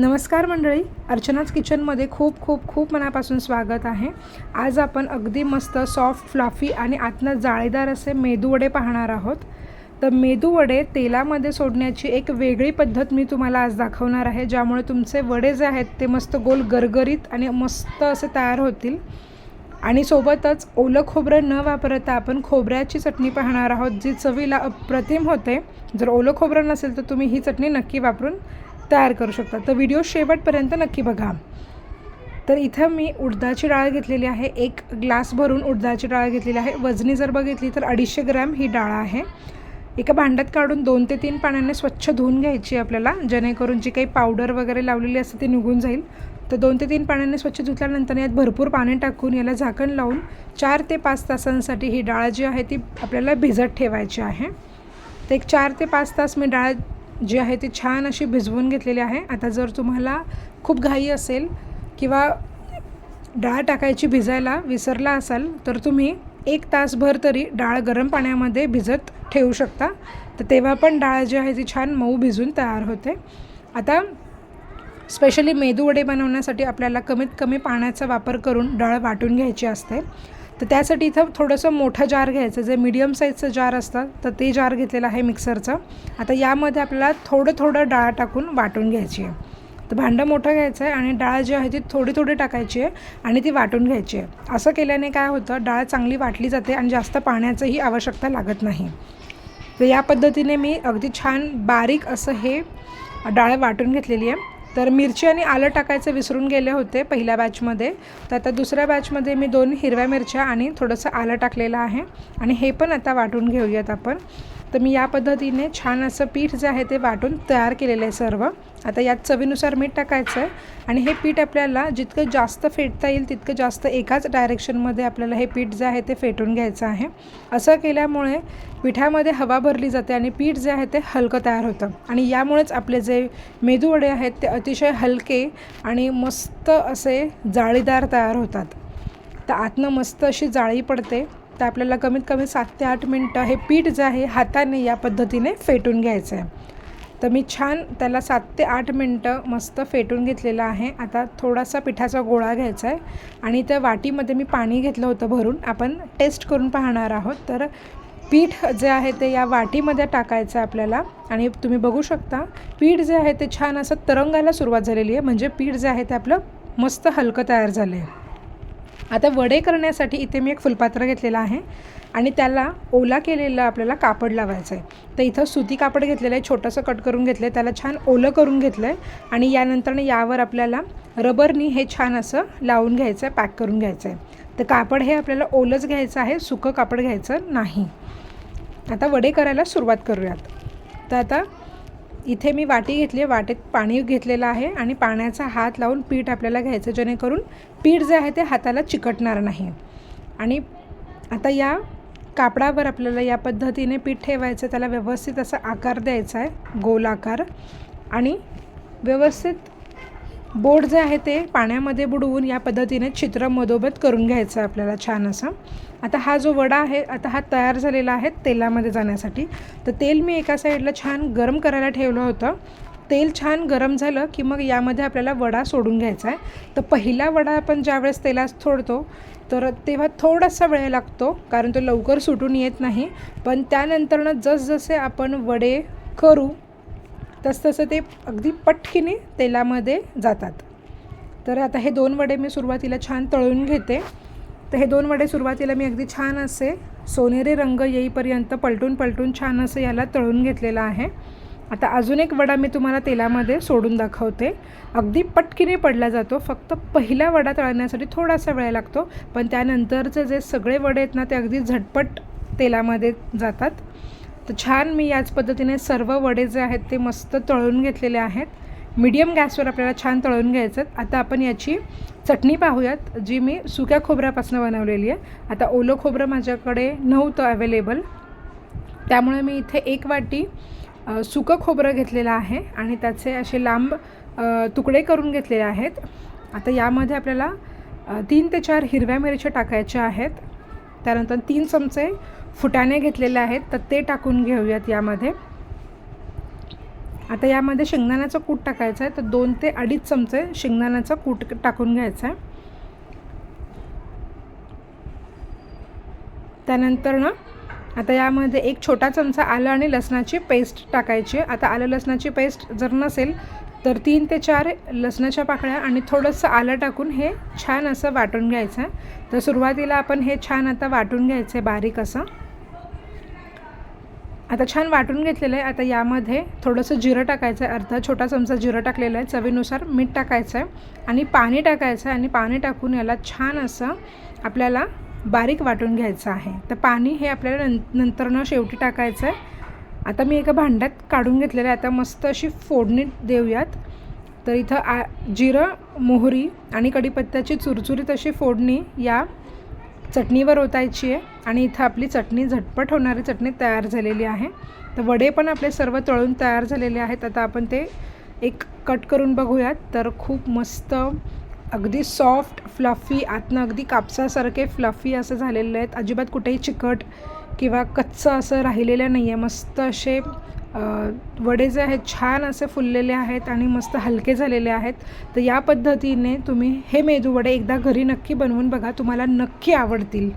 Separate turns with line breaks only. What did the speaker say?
नमस्कार मंडळी अर्चनाच किचनमध्ये खूप खूप खूप मनापासून स्वागत आहे. आज आपण अगदी मस्त सॉफ्ट फ्लॉफी आणि आतनं जाळीदार असे मेदूवडे पाहणार आहोत. तर मेदूवडे तेलामध्ये सोडण्याची एक वेगळी पद्धत मी तुम्हाला आज दाखवणार आहे ज्यामुळे तुमचे वडे जे आहेत ते मस्त गोल गरगरीत आणि मस्त असे तयार होतील. आणि सोबतच ओलं खोबरं न वापरता आपण खोबऱ्याची चटणी पाहणार आहोत जी चवीला अप्रतिम होते. जर ओलं खोबरं नसेल तर तुम्ही ही चटणी नक्की वापरून तयार करू शकता. तर व्हिडिओ शेवटपर्यंत नक्की बघा. तर इथं मी उडदाची डाळ घेतलेली आहे. एक ग्लास भरून उडदाची डाळ घेतलेली आहे. वजनी जर बघितली तर अडीचशे ग्रॅम ही डाळ आहे. एका भांड्यात काढून दोन ते तीन पाण्याने स्वच्छ धुवून घ्यायची आपल्याला. जेणेकरून जी काही पावडर वगैरे लावलेली असते ती निघून जाईल. तर दोन ते तीन पाण्याने स्वच्छ धुतल्यानंतर यात भरपूर पाणी टाकून याला झाकण लावून चार ते पाच तासांसाठी ही डाळ जी आहे ती आपल्याला भिजत ठेवायची आहे. तर एक चार ते पाच तास मी डाळ जी आहे ती छान अशी भिजवून घेतलेली आहे. आता जर तुम्हाला खूप घाई असेल किंवा डाळ टाकायची भिजायला विसरला असाल तर तुम्ही एक तासभर तरी डाळ गरम पाण्यामध्ये भिजत ठेवू शकता. तर तेव्हा पण डाळ जी आहे ती छान मऊ भिजून तयार होते. आता स्पेशली मेदू वडे बनवण्यासाठी आपल्याला कमीत कमी पाण्याचा वापर करून डाळ वाटून घ्यायची असते. तर त्यासाठी इथं थोडंसं मोठं जार घ्यायचं. जे मीडियम साईजचं जार असतं तर ते जार घेतलेलं आहे मिक्सरचं आता यामध्ये आपल्याला थोडं थोडं डाळ टाकून वाटून घ्यायची आहे. तर भांडं मोठं घ्यायचं आहे आणि डाळ जी आहे ती थोडी थोडी टाकायची आहे आणि ती वाटून घ्यायची आहे. असं केल्याने काय होतं डाळ चांगली वाटली जाते आणि जास्त पाण्याचंही आवश्यकता लागत नाही. तर या पद्धतीने मी अगदी छान बारीक असं हे डाळ वाटून घेतलेली आहे. तर मिरची आणि आलं टाकायचं विसरून गेले होते पहिल्या बॅचमध्ये तर आता दुसऱ्या बॅचमध्ये मी दोन हिरव्या मिरच्या आणि थोडंसं आलं टाकलेलं आहे. आणि हे पण आता वाटून घेऊयात आपण. तर मी या पद्धतीने छान असं पीठ जे आहे ते वाटून तयार केलेलं आहे सर्व. आता यात चवीनुसार मीठ टाकायचं आहे आणि हे पीठ आपल्याला जितकं जास्त फेटता येईल तितकं जास्त एकाच डायरेक्शनमध्ये आपल्याला हे पीठ जे आहे ते फेटून घ्यायचं आहे. असं केल्यामुळे पिठामध्ये हवा भरली जाते आणि पीठ जे आहे ते हलकं तयार होतं. आणि यामुळेच आपले जे मेदूवडे आहेत ते अतिशय हलके आणि मस्त असे जाळीदार तयार होतात. तर आतनं मस्त अशी जाळी पडते. तर आपल्याला कमीत कमी सात ते आठ मिनटं हे पीठ जे आहे हाताने या पद्धतीने फेटून घ्यायचं आहे. तर मी छान त्याला सात ते आठ मिनटं मस्त फेटून घेतलेलं आहे. आता थोडासा पिठाचा गोळा घ्यायचा आहे. आणि त्या वाटीमध्ये मी पाणी घेतलं होतं भरून. आपण टेस्ट करून पाहणार आहोत. तर पीठ जे आहे ते या वाटीमध्ये टाकायचं आहे आपल्याला. आणि तुम्ही बघू शकता पीठ जे आहे ते छान असं तरंगायला सुरुवात झालेली आहे. म्हणजे पीठ जे आहे ते आपलं मस्त हलकं तयार झालं आहे आता वडे करण्यासाठी इथे मी एक फुलपात्र घेतलेलं आहे आणि त्याला ओला केलेलं आपल्याला कापड लावायचं आहे. तर इथं सुती कापड घेतलेलं आहे छोटंसं कट करून घेतलं आहे त्याला छान ओलं करून घेतलं आहे आणि यानंतर यावर आपल्याला रबरनी हे छान असं लावून घ्यायचं आहे पॅक करून घ्यायचं आहे. तर कापड हे आपल्याला ओलंच घ्यायचं आहे सुकं कापड घ्यायचं नाही. आता वडे करायला सुरुवात करूयात. तर आता इथे मी वाटी घेतली आहे वाटेत पाणी घेतलेलं आहे आणि पाण्याचा हात लावून पीठ आपल्याला घ्यायचं जेणेकरून पीठ जे आहे ते हाताला चिकटणार नाही. आणि आता या कापडावर आपल्याला या पद्धतीने पीठ ठेवायचं त्याला व्यवस्थित असा आकार द्यायचा आहे गोल आकार. आणि व्यवस्थित बोट जे आहे ते पाण्यामध्ये बुडवून या पद्धतीने चित्र मधोमध करून घ्यायचं आहे आपल्याला छान असं. आता हा जो वडा आहे आता हा तयार झालेला आहे तेलामध्ये जाण्यासाठी. तर तेल मी एका साईडला छान गरम करायला ठेवलं होतं. तेल छान गरम झालं की मग यामध्ये आपल्याला वडा सोडून घ्यायचा आहे. तर पहिला वडा आपण ज्यावेळेस तेलात सोडतो तर तेव्हा थोडासा वेळ लागतो कारण तो लवकर सुटून येत नाही. पण त्यानंतरनं जसजसे आपण वडे करू तसतसं ते अगदी पटकीने तेलामध्ये जातात. तर आता हे दोन वडे मी सुरुवातीला छान तळून घेते. तर हे दोन वडे सुरुवातीला मी अगदी छान असे सोनेरी रंग येईपर्यंत पलटून पलटून छान असं याला तळून घेतलेलं आहे. आता अजून एक वडा मी तुम्हाला तेलामध्ये सोडून दाखवते. अगदी पटकीने पडला जातो. फक्त पहिला वडा तळण्यासाठी थोडासा वेळ लागतो. पण त्यानंतरचे जे सगळे वडे आहेत ना ते अगदी झटपट तेलामध्ये जातात. तर छान मी याच पद्धतीने सर्व वडे जे आहेत ते मस्त तळून घेतलेले आहेत. मीडियम गॅसवर आपल्याला छान तळून घ्यायचं आता आपण याची चटणी पाहूयात जी मी सुक्या खोबऱ्यापासून बनवलेली आहे. आता ओलं खोबरं माझ्याकडे नव्हतं अवेलेबल त्यामुळे मी इथे एक वाटी सुकं खोबरं घेतलेलं आहे आणि त्याचे असे लांब तुकडे करून घेतलेले आहेत. आता यामध्ये आपल्याला तीन ते चार हिरव्या मिरच्या टाकायच्या आहेत. त्यानंतर तीन चमचे फुटाणे घेतलेले आहेत तर ते टाकून घेऊयात यामध्ये. आता यामध्ये शेंगदाण्याचं कूट टाकायचं आहे तर दोन ते अडीच चमचे शेंगदाण्याचं कूट टाकून घ्यायचं आहे. त्यानंतर ना आता यामध्ये एक छोटा चमचा आलं आणि लसणाची पेस्ट टाकायची आहे. आता आलं लसणाची पेस्ट जर नसेल तर तीन ते चार लसणाच्या पाकळ्या आणि थोडंसं आलं टाकून हे छान असं वाटून घ्यायचं आहे. तर सुरुवातीला आपण हे छान आता वाटून घ्यायचं आहे बारीक असं. आता छान वाटून घेतलेलं आहे. आता यामध्ये थोडंसं जिरं टाकायचं आहे. अर्धा छोटा चमचा जिरं टाकलेलं आहे. चवीनुसार मीठ टाकायचं आहे. आणि पाणी टाकायचं आहे. आणि पाणी टाकून याला छान असं आपल्याला बारीक वाटून घ्यायचं आहे. तर पाणी हे आपल्याला नं नंतरनं शेवटी टाकायचं आहे. आता मी एका भांड्यात काढून घेतलेलं आहे. आता मस्त अशी फोडणी देऊयात. तर इथं आ जिरं मोहरी आणि कढीपत्त्याची चुरचुरीत अशी फोडणी या चटणीवर ओतायची आहे आणि इथं आपली चटणी झटपट होणारी चटणी तयार झालेली आहे. तर वडे पण आपले सर्व तळून तयार झालेले आहेत. आता आपण ते एक कट करून बघूयात. तर खूप मस्त अगदी सॉफ्ट फ्लफी आतनं अगदी कापसासारखे फ्लफी असं झालेले आहेत. अजिबात कुठेही चिकट किंवा कच्चं असं राहिलेलं नाही आहे मस्त असे वडे जे आहेत छान असे फुललेले आहेत आणि मस्त हलके झालेले आहेत. तर या पद्धतीने तुम्ही हे मेदू वडे एकदा घरी नक्की बनवून बघा तुम्हाला नक्की आवडतील.